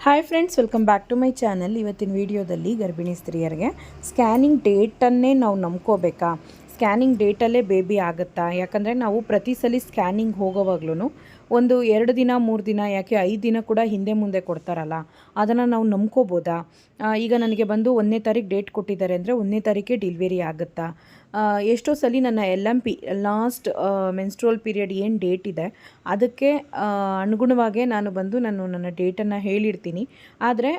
Hi friends welcome back to my channel ಇವತ್ತಿನ ವಿಡಿಯೋದಲ್ಲಿ ಗರ್ಭಿಣಿ ಸ್ತ್ರೀಯರಿಗೆ ಸ್ಕ್ಯಾನಿಂಗ್ ಡೇಟನ್ನೇ ನಾವು ನಂಬ್ಕೋಬೇಕಾ? ಸ್ಕ್ಯಾನಿಂಗ್ ಡೇಟಲ್ಲೇ ಬೇಬಿ ಆಗುತ್ತಾ? ಯಾಕಂದರೆ ನಾವು ಪ್ರತಿ ಸಲ ಸ್ಕ್ಯಾನಿಂಗ್ ಹೋಗೋವಾಗ್ಲೂ ಒಂದು ಎರಡು ದಿನ, ಮೂರು ದಿನ, ಯಾಕೆ ಐದು ದಿನ ಕೂಡ ಹಿಂದೆ ಮುಂದೆ ಕೊಡ್ತಾರಲ್ಲ? ಅದನ್ನು ನಾವು ನಂಬ್ಕೋಬೋದಾ? ಈಗ ನನಗೆ ಬಂದು ಒಂದನೇ ತಾರೀಕು ಡೇಟ್ ಕೊಟ್ಟಿದ್ದಾರೆ ಅಂದರೆ ಒಂದನೇ ತಾರೀಕೆ ಡಿಲಿವರಿ ಆಗುತ್ತಾ? ಎಷ್ಟೋ ಸಲ ನನ್ನ L M P, last menstrual period ಏನು ಡೇಟ್ ಇದೆ, ಅದಕ್ಕೆ ಅನುಗುಣವಾಗಿ ಅನುಗುಣವಾಗೇ ನಾನು ಬಂದು ನಾನು ನನ್ನ ಡೇಟನ್ನು ಹೇಳಿರ್ತೀನಿ. ಆದರೆ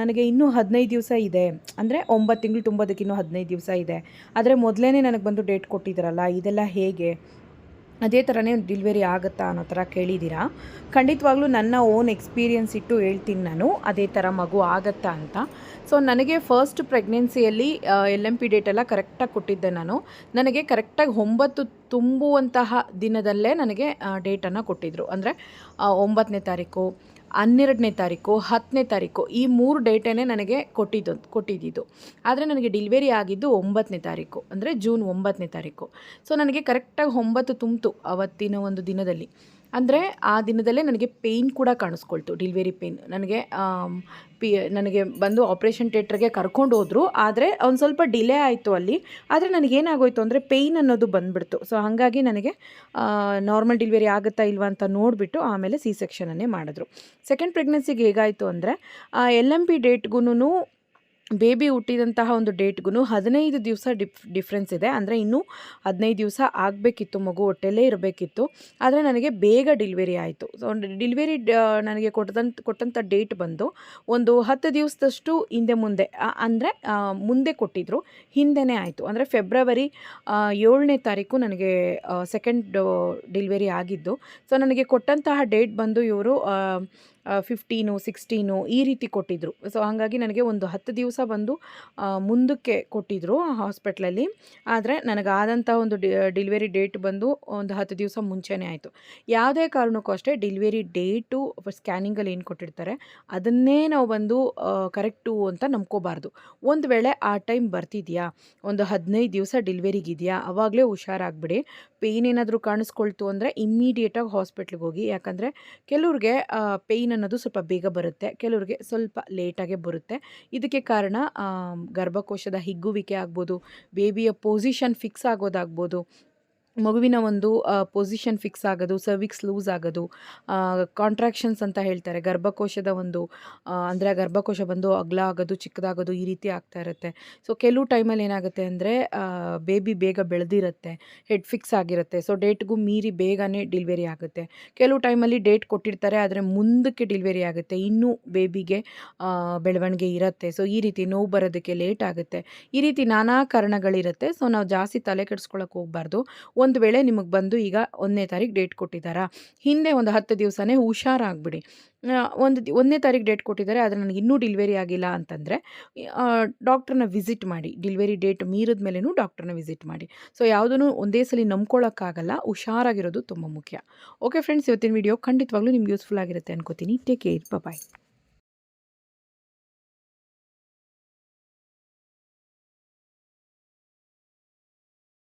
ನನಗೆ ಇನ್ನೂ ಹದಿನೈದು ದಿವಸ ಇದೆ. ಅಂದರೆ ಒಂಬತ್ತು ತಿಂಗಳು ತುಂಬೋದಕ್ಕೆ ಇನ್ನೂ ಹದಿನೈದು ದಿವಸ ಇದೆ. ಆದರೆ ಮೊದಲೇ ನನಗೆ ಬಂದು ಡೇಟ್ ಕೊಟ್ಟಿದ್ದಾರಲ್ಲ ಇದೆಲ್ಲ ಹೇಗೆ? ಅದೇ ಥರನೇ ಡಿಲಿವರಿ ಆಗುತ್ತಾ ಅನ್ನೋ ಥರ ಕೇಳಿದ್ದೀರಾ? ಖಂಡಿತವಾಗ್ಲೂ ನನ್ನ ಓನ್ ಎಕ್ಸ್ಪೀರಿಯನ್ಸ್ ಇಟ್ಟು ಹೇಳ್ತೀನಿ ನಾನು, ಅದೇ ಥರ ಮಗು ಆಗತ್ತಾ ಅಂತ. ಸೊ ನನಗೆ ಫಸ್ಟ್ ಪ್ರೆಗ್ನೆನ್ಸಿಯಲ್ಲಿ ಎಲ್ ಎಂ ಪಿ ಡೇಟ್ ಎಲ್ಲ ಕರೆಕ್ಟಾಗಿ ಕೊಟ್ಟಿದ್ದೆ ನಾನು. ನನಗೆ ಕರೆಕ್ಟಾಗಿ ಒಂಬತ್ತು ತುಂಬುವಂತಹ ದಿನದಲ್ಲೇ ನನಗೆ ಡೇಟನ್ನು ಕೊಟ್ಟಿದ್ದರು ಅಂದರೆ ಒಂಬತ್ತನೇ ತಾರೀಕು, ಹನ್ನೆರಡನೇ ತಾರೀಕು, ಹತ್ತನೇ ತಾರೀಕು ಈ ಮೂರು ಡೇಟೇ ನನಗೆ ಕೊಟ್ಟಿದ್ದು, ಕೊಟ್ಟಿದ್ದಿದ್ದು. ಆದರೆ ನನಗೆ ಡಿಲಿವರಿ ಆಗಿದ್ದು ಒಂಬತ್ತನೇ ತಾರೀಕು, ಅಂದರೆ ಜೂನ್ ಒಂಬತ್ತನೇ ತಾರೀಕು. ಸೊ, ನನಗೆ ಕರೆಕ್ಟಾಗಿ ಒಂಬತ್ತು ತುಂಬಿತು ಅವತ್ತಿನ ಒಂದು ದಿನದಲ್ಲಿ. ಅಂದರೆ ಆ ದಿನದಲ್ಲೇ ನನಗೆ ಪೇಯ್ನ್ ಕೂಡ ಕಾಣಿಸ್ಕೊಳ್ತು, ಡಿಲಿವರಿ ಪೇಯ್ನ್ ನನಗೆ ಪಿ, ನನಗೆ ಬಂದು ಆಪ್ರೇಷನ್ ಥಿಯೇಟ್ರಿಗೆ ಕರ್ಕೊಂಡು ಹೋದರು. ಆದರೆ ಒಂದು ಸ್ವಲ್ಪ ಡಿಲೇ ಆಯಿತು ಅಲ್ಲಿ. ಆದರೆ ನನಗೇನಾಗೋಯ್ತು ಅಂದರೆ ಪೇಯ್ನ್ ಅನ್ನೋದು ಬಂದುಬಿಡ್ತು. ಸೊ ಹಾಗಾಗಿ ನನಗೆ ನಾರ್ಮಲ್ ಡಿಲಿವರಿ ಆಗುತ್ತಾ ಇಲ್ವಾ ಅಂತ ನೋಡಿಬಿಟ್ಟು ಆಮೇಲೆ ಸಿ ಸೆಕ್ಷನನ್ನೇ ಮಾಡಿದ್ರು ಸೆಕೆಂಡ್ ಪ್ರೆಗ್ನೆನ್ಸಿಗೆ ಹೇಗಾಯಿತು ಅಂದರೆ ಎಲ್ ಎಂ ಪಿ ಡೇಟ್ಗೂ ಬೇಬಿ ಹುಟ್ಟಿದಂತಹ ಒಂದು ಡೇಟ್ಗೂ ಹದಿನೈದು ದಿವಸ ಡಿಫ್ ಡಿಫ್ರೆನ್ಸ್ ಇದೆ. ಅಂದರೆ ಇನ್ನೂ ಹದಿನೈದು ದಿವಸ ಆಗಬೇಕಿತ್ತು, ಮಗು ಹೊಟ್ಟೆಲ್ಲೇ ಇರಬೇಕಿತ್ತು. ಆದರೆ ನನಗೆ ಬೇಗ ಡಿಲಿವರಿ ಆಯಿತು. ಸೊ ಡಿಲಿವರಿ ನನಗೆ ಕೊಟ್ಟಂತ ಕೊಟ್ಟಂಥ ಡೇಟ್ ಬಂದು ಒಂದು ಹತ್ತು ದಿವಸದಷ್ಟು ಹಿಂದೆ ಮುಂದೆ ಅಂದರೆ ಮುಂದೆ ಕೊಟ್ಟಿದ್ದರು ಹಿಂದೆ ಆಯಿತು. ಅಂದರೆ ಫೆಬ್ರವರಿ ಏಳನೇ ತಾರೀಕು ನನಗೆ ಸೆಕೆಂಡ್ ಡಿಲಿವರಿ ಆಗಿದ್ದು. ಸೊ ನನಗೆ ಕೊಟ್ಟಂತಹ ಡೇಟ್ ಬಂದು ಇವರು ಫಿಫ್ಟೀನು ಸಿಕ್ಸ್ಟೀನು ಈ ರೀತಿ ಕೊಟ್ಟಿದ್ದರು ಸೊ ಹಾಗಾಗಿ ನನಗೆ ಒಂದು ಹತ್ತು ದಿವಸ ಬಂದು ಆ, ಮುಂದಕ್ಕೆ ಕೊಟ್ಟಿದ್ದರು ಹಾಸ್ಪಿಟ್ಲಲ್ಲಿ. ಆದರೆ ನನಗಾದಂಥ ಒಂದು ಡೆಲಿವರಿ ಡಿಲಿವರಿ ಡೇಟ್ ಬಂದು ಒಂದು ಹತ್ತು ದಿವಸ ಮುಂಚೆನೇ ಆಯಿತು. ಯಾವುದೇ ಕಾರಣಕ್ಕೂ ಅಷ್ಟೇ ಡಿಲಿವರಿ ಡೇಟು ಸ್ಕ್ಯಾನಿಂಗಲ್ಲಿ ಏನು ಕೊಟ್ಟಿರ್ತಾರೆ ಅದನ್ನೇ ನಾವು ಬಂದು ಕರೆಕ್ಟು ಅಂತ ನಂಬ್ಕೋಬಾರ್ದು. ಒಂದು ವೇಳೆ ಆ ಟೈಮ್ ಬರ್ತಿದೆಯಾ ಒಂದು ಹದಿನೈದು ದಿವಸ ಡಿಲಿವರಿಗಿದೆಯಾ ಆವಾಗಲೇ ಹುಷಾರಾಗ್ಬಿಡಿ. ಪೇಯ್ನ್ ಏನಾದರೂ ಕಾಣಿಸ್ಕೊಳ್ತು ಅಂದರೆ ಇಮ್ಮಿಡಿಯೇಟಾಗಿ ಹಾಸ್ಪಿಟ್ಲಿಗೆ ಹೋಗಿ. ಯಾಕಂದರೆ ಕೆಲವ್ರಿಗೆ ಪೇಯ್ನ್ ಅನ್ನೋದು ಸ್ವಲ್ಪ ಬೇಗ ಬರುತ್ತೆ. ಕೆಲವರಿಗೆ ಸ್ವಲ್ಪ ಲೇಟಾಗೆ ಬರುತ್ತೆ. ಇದಕ್ಕೆ ಕಾರಣ ಗರ್ಭಕೋಶದ ಹಿಗ್ಗುವಿಕೆ ಆಗ್ಬೋದು ಬೇಬಿಯ ಪೊಸಿಷನ್ ಫಿಕ್ಸ್ ಆಗೋದಾಗ್ಬೋದು ಮಗುವಿನ ಒಂದು ಪೊಸಿಷನ್ ಫಿಕ್ಸ್ ಆಗೋದು ಸರ್ವಿಕ್ಸ್ ಲೂಸ್ ಆಗೋದು ಕಾಂಟ್ರಾಕ್ಷನ್ಸ್ ಅಂತ ಹೇಳ್ತಾರೆ. ಗರ್ಭಕೋಶದ ಒಂದು ಅಂದರೆ ಗರ್ಭಕೋಶ ಬಂದು ಅಗಲ ಆಗೋದು, ಚಿಕ್ಕದಾಗೋದು ಈ ರೀತಿ ಆಗ್ತಾ ಇರುತ್ತೆ. ಸೊ ಕೆಲವು ಟೈಮಲ್ಲಿ ಏನಾಗುತ್ತೆ ಅಂದರೆ ಬೇಬಿ ಬೇಗ ಬೆಳೆದಿರುತ್ತೆ ಹೆಡ್ ಫಿಕ್ಸ್ ಆಗಿರುತ್ತೆ. ಸೊ ಡೇಟ್ಗೂ ಮೀರಿ ಬೇಗನೆ ಡಿಲಿವರಿ ಆಗುತ್ತೆ. ಕೆಲವು ಟೈಮಲ್ಲಿ ಡೇಟ್ ಕೊಟ್ಟಿರ್ತಾರೆ, ಆದರೆ ಮುಂದಕ್ಕೆ ಡಿಲಿವರಿ ಆಗುತ್ತೆ. ಇನ್ನೂ ಬೇಬಿಗೆ ಬೆಳವಣಿಗೆ ಇರುತ್ತೆ. ಸೊ ಈ ರೀತಿ ನೋವು ಬರೋದಕ್ಕೆ ಲೇಟ್ ಆಗುತ್ತೆ. ಈ ರೀತಿ ನಾನಾ ಕಾರಣಗಳಿರುತ್ತೆ. ಸೊ ನಾವು ಜಾಸ್ತಿ ತಲೆ ಕೆಡಿಸ್ಕೊಳಕ್ಕೆ ಹೋಗಬಾರ್ದು. ಒಂದು ವೇಳೆ ನಿಮಗೆ ಬಂದು ಈಗ ಒಂದನೇ ತಾರೀಕು ಡೇಟ್ ಕೊಟ್ಟಿದ್ದಾರಾ? ಹಿಂದೆ ಒಂದು ಹತ್ತು ದಿವಸನೇ ಹುಷಾರಾಗ್ಬಿಡಿ. ಒಂದು ಒಂದನೇ ತಾರೀಕು ಡೇಟ್ ಕೊಟ್ಟಿದ್ದಾರೆ, ಆದರೆ ನನಗೆ ಇನ್ನೂ ಡಿಲಿವರಿ ಆಗಿಲ್ಲ ಅಂತಂದರೆ ಡಾಕ್ಟ್ರನ್ನ ವಿಸಿಟ್ ಮಾಡಿ ಡಿಲಿವರಿ ಡೇಟ್ ಮೀರಿದ ಮೇಲೂ ಡಾಕ್ಟ್ರನ್ನ ವಿಸಿಟ್ ಮಾಡಿ. ಸೊ ಯಾವುದೂ ಒಂದೇ ಸಲ ನಂಬ್ಕೊಳ್ಳೋಕ್ಕಾಗಲ್ಲ ಹುಷಾರಾಗಿರೋದು ತುಂಬ ಮುಖ್ಯ. ಓಕೆ ಫ್ರೆಂಡ್ಸ್ ಇವತ್ತಿನ ವಿಡಿಯೋ ಖಂಡಿತವಾಗ್ಲೂ ನಿಮ್ಗೆ ಯೂಸ್ಫುಲ್ ಆಗಿರುತ್ತೆ ಅನ್ಕೋತೀನಿ. Take care bye